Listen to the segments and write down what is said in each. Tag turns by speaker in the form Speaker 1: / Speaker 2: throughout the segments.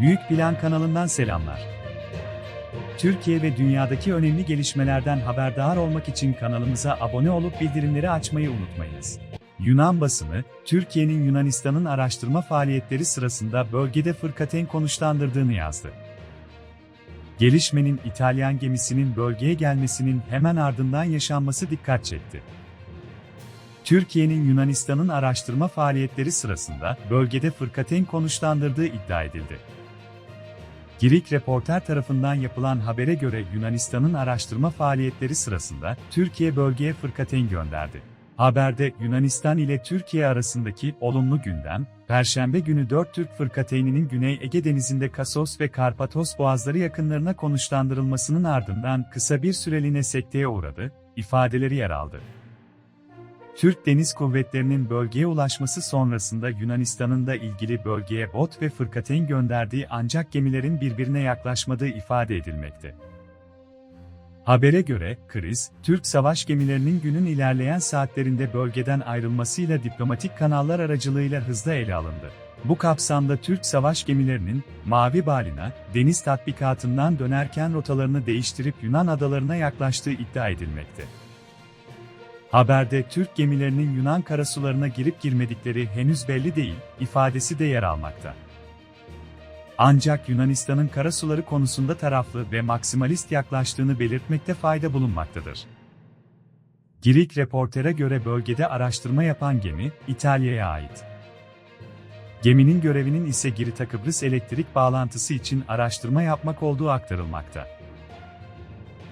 Speaker 1: Büyük Plan kanalından selamlar. Türkiye ve dünyadaki önemli gelişmelerden haberdar olmak için kanalımıza abone olup bildirimleri açmayı unutmayınız. Yunan basını, Türkiye'nin Yunanistan'ın araştırma faaliyetleri sırasında bölgede fırkateyn konuşlandırdığını yazdı. Gelişmenin İtalyan gemisinin bölgeye gelmesinin hemen ardından yaşanması dikkat çekti. Türkiye'nin Yunanistan'ın araştırma faaliyetleri sırasında bölgede fırkateyn konuşlandırdığı iddia edildi. Girik reporter tarafından yapılan habere göre Yunanistan'ın araştırma faaliyetleri sırasında Türkiye bölgeye fırkateyn gönderdi. Haberde Yunanistan ile Türkiye arasındaki olumlu gündem, Perşembe günü 4 Türk fırkateyninin Güney Ege Denizi'nde Kasos ve Karpatos boğazları yakınlarına konuşlandırılmasının ardından kısa bir süreliğine sekteye uğradı, ifadeleri yer aldı. Türk Deniz Kuvvetleri'nin bölgeye ulaşması sonrasında Yunanistan'ın da ilgili bölgeye bot ve fırkateyn gönderdiği ancak gemilerin birbirine yaklaşmadığı ifade edilmekte. Habere göre, kriz, Türk savaş gemilerinin günün ilerleyen saatlerinde bölgeden ayrılmasıyla diplomatik kanallar aracılığıyla hızla ele alındı. Bu kapsamda Türk savaş gemilerinin, Mavi Balina, deniz tatbikatından dönerken rotalarını değiştirip Yunan adalarına yaklaştığı iddia edilmekte. Haberde Türk gemilerinin Yunan karasularına girip girmedikleri henüz belli değil, ifadesi de yer almakta. Ancak Yunanistan'ın karasuları konusunda taraflı ve maksimalist yaklaştığını belirtmekte fayda bulunmaktadır. Girik reportere göre bölgede araştırma yapan gemi, İtalya'ya ait. Geminin görevinin ise Girit'e Kıbrıs elektrik bağlantısı için araştırma yapmak olduğu aktarılmakta.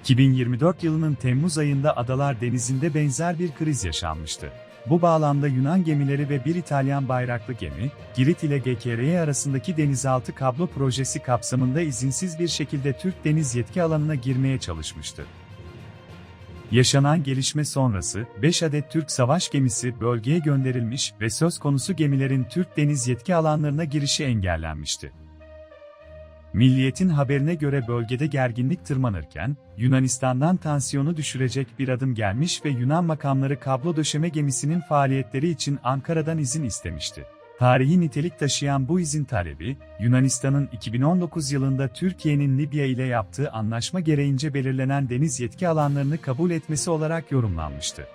Speaker 1: 2024 yılının Temmuz ayında Adalar Denizi'nde benzer bir kriz yaşanmıştı. Bu bağlamda Yunan gemileri ve bir İtalyan bayraklı gemi, Girit ile GKRY arasındaki denizaltı kablo projesi kapsamında izinsiz bir şekilde Türk deniz yetki alanına girmeye çalışmıştı. Yaşanan gelişme sonrası 5 adet Türk savaş gemisi bölgeye gönderilmiş ve söz konusu gemilerin Türk deniz yetki alanlarına girişi engellenmişti. Milliyet'in haberine göre bölgede gerginlik tırmanırken, Yunanistan'dan tansiyonu düşürecek bir adım gelmiş ve Yunan makamları kablo döşeme gemisinin faaliyetleri için Ankara'dan izin istemişti. Tarihi nitelik taşıyan bu izin talebi, Yunanistan'ın 2019 yılında Türkiye'nin Libya ile yaptığı anlaşma gereğince belirlenen deniz yetki alanlarını kabul etmesi olarak yorumlanmıştı.